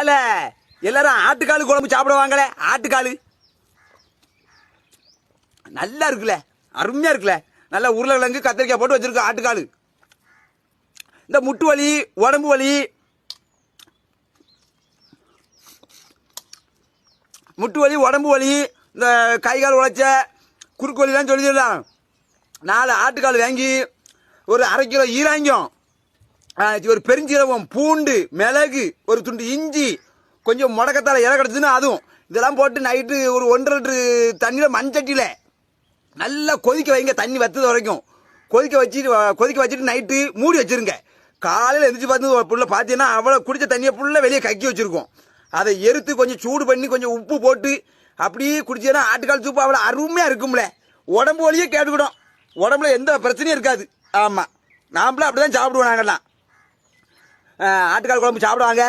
ஏல எல்லாரும் ஆட்டுக்காலு குழம்பு சாப்பிடுவாங்களே ஆட்டுக்காலு. நல்லா இருக்குல்ல அருமையாக இருக்குல்ல. நல்லா உருளைக்கிழங்கு கத்திரிக்காய் போட்டு வச்சுருக்கோம் ஆட்டுக்காலு. இந்த முட்டு வலி உடம்பு வலி. முட்டு வலி உடம்பு வலி இந்த கை கால் உழைச்ச குறுக்கு வலிலாம் சொல்லிடலாம் நாலு ஆட்டுக்கால் வாங்கி ஒரு அரை கிலோ ஈராங்கம். ஒரு பெருஞ்சீரகம் பூண்டு மிளகு ஒரு துண்டு இஞ்சி கொஞ்சம் முடக்கத்தால் இலை கிடச்சுன்னா அதுவும். இதெல்லாம் போட்டு நைட்டு ஒரு ஒன்றரை லிட்டரு தண்ணியில் மண்சட்டியில் நல்லா கொதிக்க வைங்க தண்ணி வத்தது வரைக்கும். கொதிக்க வச்சுட்டு கொதிக்க வச்சுட்டு நைட்டு மூடி வச்சிருங்க. காலையில் எந்திரிச்சு பார்த்து புள்ள பார்த்தீங்கன்னா அவ்வளோ குடித்த தண்ணியை ஃபுல்லாக வெளியே கக்கி வச்சுருக்கோம். அதை எருத்து கொஞ்சம் சூடு பண்ணி கொஞ்சம் உப்பு போட்டு அப்படியே குடிச்சேன்னா ஆட்டுக்கால் சூப்பு அவ்வளோ அருமையாக இருக்கும்ல. உடம்பு வழியே கேட்டுக்கிடும். உடம்புல எந்த பிரச்சனையும் இருக்காது. ஆமாம் நாமளும் அப்படி தான் சாப்பிடுவோம் நாங்கள்லாம் ஆட்டுக்கால் குழம்பு சாப்பிடுவாங்க.